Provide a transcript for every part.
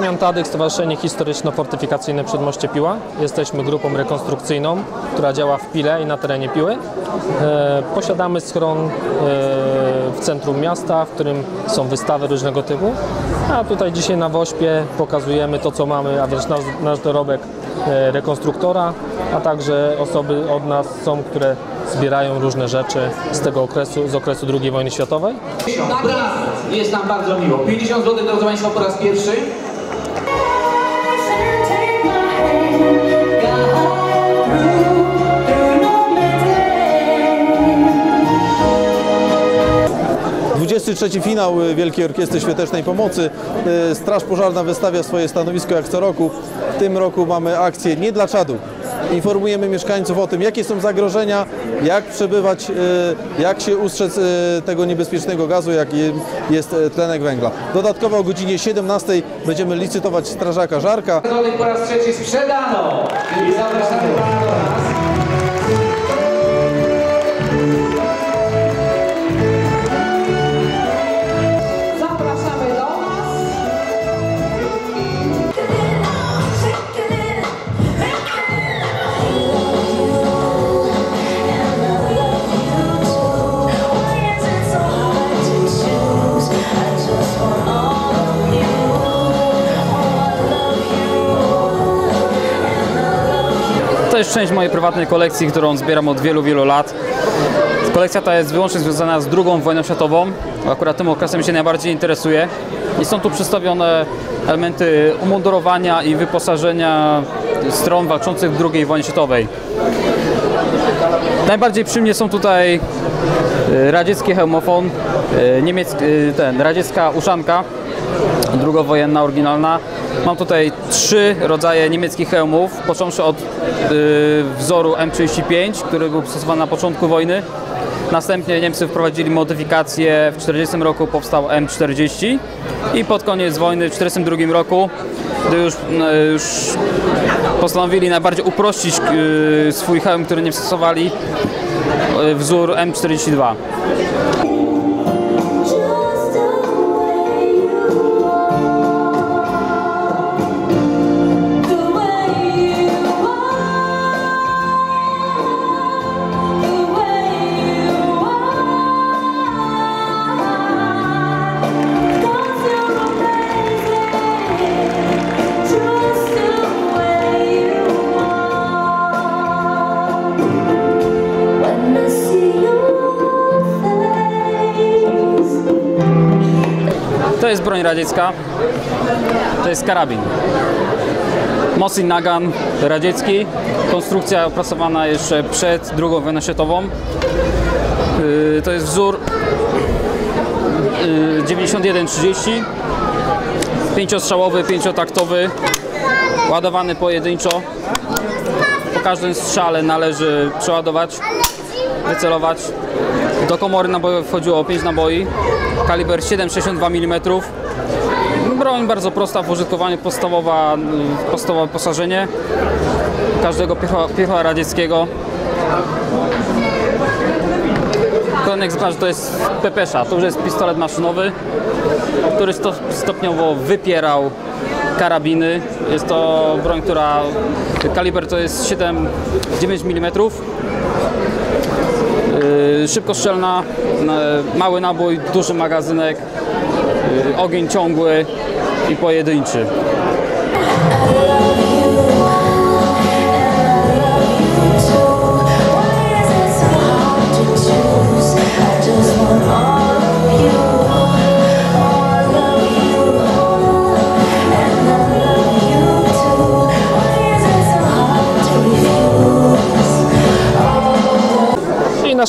Tadek, Stowarzyszenie Historyczno-Fortyfikacyjne Przedmoście Piła. Jesteśmy grupą rekonstrukcyjną, która działa w Pile i na terenie Piły. E, posiadamy schron e, w centrum miasta, w którym są wystawy różnego typu. A tutaj dzisiaj na Wośpie pokazujemy to, co mamy, a wręcz nasz, nasz dorobek e, rekonstruktora, a także osoby od nas są, które zbierają różne rzeczy z tego okresu, z okresu II wojny światowej. Jest nam bardzo miło. 50 zł, drodzy Państwo, po raz pierwszy. 23 finał y, Wielkiej Orkiestry Świątecznej Pomocy. Y, Straż Pożarna wystawia swoje stanowisko jak co roku. W tym roku mamy akcję Nie dla czadu. Informujemy mieszkańców o tym, jakie są zagrożenia, jak przebywać, y, jak się ustrzec tego niebezpiecznego gazu, jak jest tlenek węgla. Dodatkowo o godzinie 17 będziemy licytować strażaka Żarka. Po raz trzeci sprzedano. I zapraszamy jest część mojej prywatnej kolekcji, którą zbieram od wielu, wielu lat. Kolekcja ta jest wyłącznie związana z II wojną światową. Akurat tym okresem się najbardziej interesuję. I są tu przedstawione elementy umundurowania i wyposażenia stron walczących w II wojnie światowej. Najbardziej przy mnie są tutaj e, radziecki hełmofon, e, niemiecki, e, ten, radziecka uszanka, drugowojenna, oryginalna. Mam tutaj trzy rodzaje niemieckich hełmów, począwszy od y, wzoru M35, który był stosowany na początku wojny. Następnie Niemcy wprowadzili modyfikację, w 1940 roku powstał M40 i pod koniec wojny w 1942 roku, gdy już, no, już postanowili najbardziej uprościć y, swój hełm, który Niemcy stosowali, y, wzór M42. Jest broń radziecka. To jest karabin. Mosin Nagan radziecki. Konstrukcja opracowana jeszcze przed II wojną światową. Yy, To jest wzór yy, 9130. Pięciostrzałowy, pięciotaktowy. Ładowany pojedynczo. Po każdym strzale należy przeładować, wycelować. Do komory nabojowej wchodziło 5 naboi. Kaliber 7,62 mm. Broń bardzo prosta w użytkowaniu, podstawowa, podstawowe wyposażenie każdego piecho, piechoła radzieckiego. Kolejny egzemplarz to jest Pepesza, to już jest pistolet maszynowy, który sto, stopniowo wypierał karabiny. Jest to broń, która kaliber to jest 7,9 mm. Yy, szybkostrzelna, mały nabój, duży magazynek, yy, ogień ciągły i pojedynczy.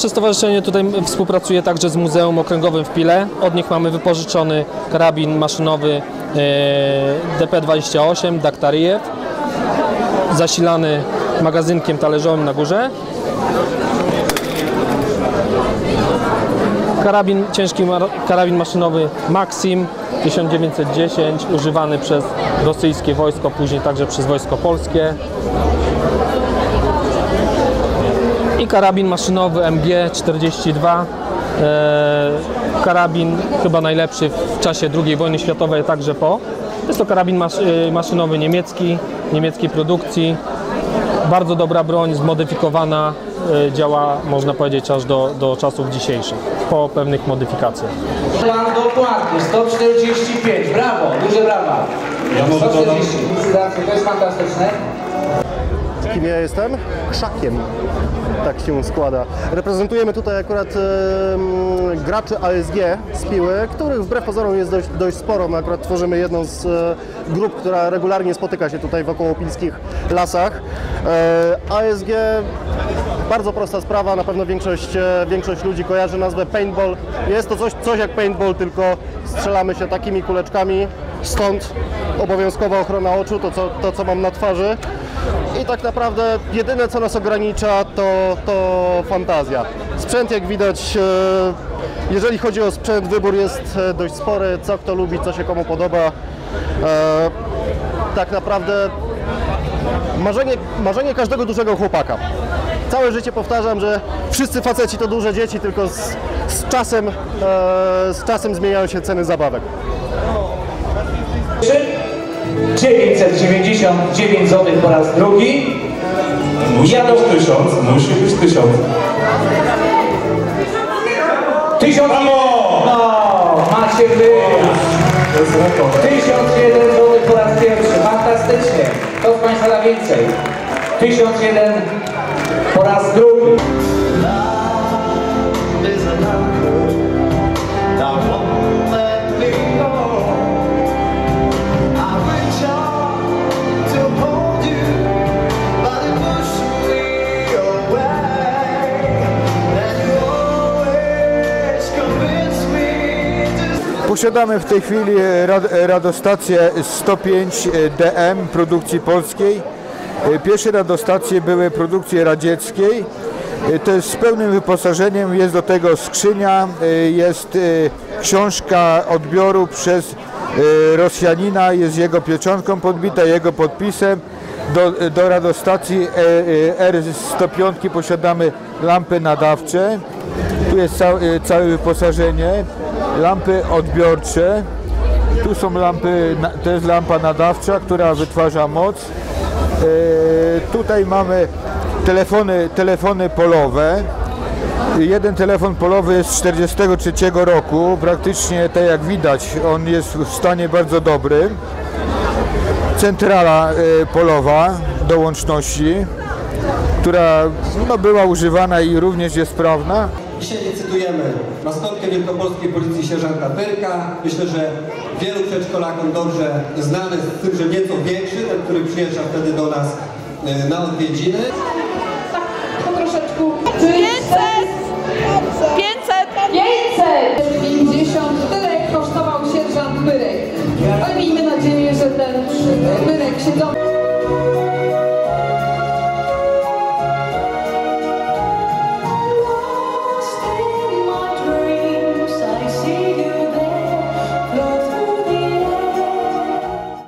Nasze stowarzyszenie tutaj współpracuje także z Muzeum Okręgowym w Pile. Od nich mamy wypożyczony karabin maszynowy e, DP28 Daktarijew, zasilany magazynkiem talerzowym na górze. Karabin, ciężki karabin maszynowy Maxim 1910, używany przez rosyjskie wojsko, później także przez wojsko polskie. I karabin maszynowy MG42. E, karabin chyba najlepszy w czasie II wojny światowej, także po. Jest to karabin y, maszynowy niemiecki, niemieckiej produkcji. Bardzo dobra broń, zmodyfikowana, y, działa można powiedzieć aż do, do czasów dzisiejszych, po pewnych modyfikacjach. Plan dokładnie, 145, brawo, duże brawa. 140, to jest fantastyczne. Kim ja jestem? Krzakiem. Tak się składa. Reprezentujemy tutaj akurat em, graczy ASG z Piły, których wbrew pozorom jest dość, dość sporo. My akurat tworzymy jedną z e, grup, która regularnie spotyka się tutaj w okołopilskich lasach. E, ASG bardzo prosta sprawa, na pewno większość, e, większość ludzi kojarzy nazwę paintball. Jest to coś, coś jak paintball, tylko strzelamy się takimi kuleczkami, stąd obowiązkowa ochrona oczu, to co, to co mam na twarzy. I tak naprawdę jedyne co nas ogranicza to, to fantazja. Sprzęt jak widać, e, jeżeli chodzi o sprzęt, wybór jest e, dość spory, co kto lubi, co się komu podoba. E, Tak naprawdę marzenie, marzenie każdego dużego chłopaka. Całe życie powtarzam, że wszyscy faceci to duże dzieci, tylko z, z, czasem, z czasem zmieniają się ceny zabawek. 999 zł po raz drugi. Musi Jadą być tysiąc, musi być tysiąc. 1000. No, macie wy. Rekord. 1001 zł po raz pierwszy, fantastycznie. Kto z Państwa da więcej? 1001 po raz drugi. Posiadamy w tej chwili rad, radostację 105 DM produkcji polskiej. Pierwsze radostacje były produkcji radzieckiej. To jest z pełnym wyposażeniem, jest do tego skrzynia, jest książka odbioru przez Rosjanina, jest jego pieczątką podbita, jego podpisem. Do, do radostacji R105 posiadamy lampy nadawcze. Tu jest całe wyposażenie, lampy odbiorcze. Tu są lampy, to jest lampa nadawcza, która wytwarza moc. E, tutaj mamy telefony, telefony polowe. Jeden telefon polowy jest z 1943 roku, praktycznie tak jak widać, on jest w stanie bardzo dobrym. Centrala e, polowa do łączności, która no, była używana i również jest sprawna. Rekompensujemy nastąpkę Wielkopolskiej Policji Sierżanta Pyrka. Myślę, że wielu przedszkolakom dobrze znany, z tym, że nieco większy, ten, który przyjeżdża wtedy do nas y, na odwiedziny. Tak, Po troszeczku. 500! 500! 50! Tyle kosztował sierżant Pyrek. Ale miejmy nadzieję, że ten y, Pyrek się do...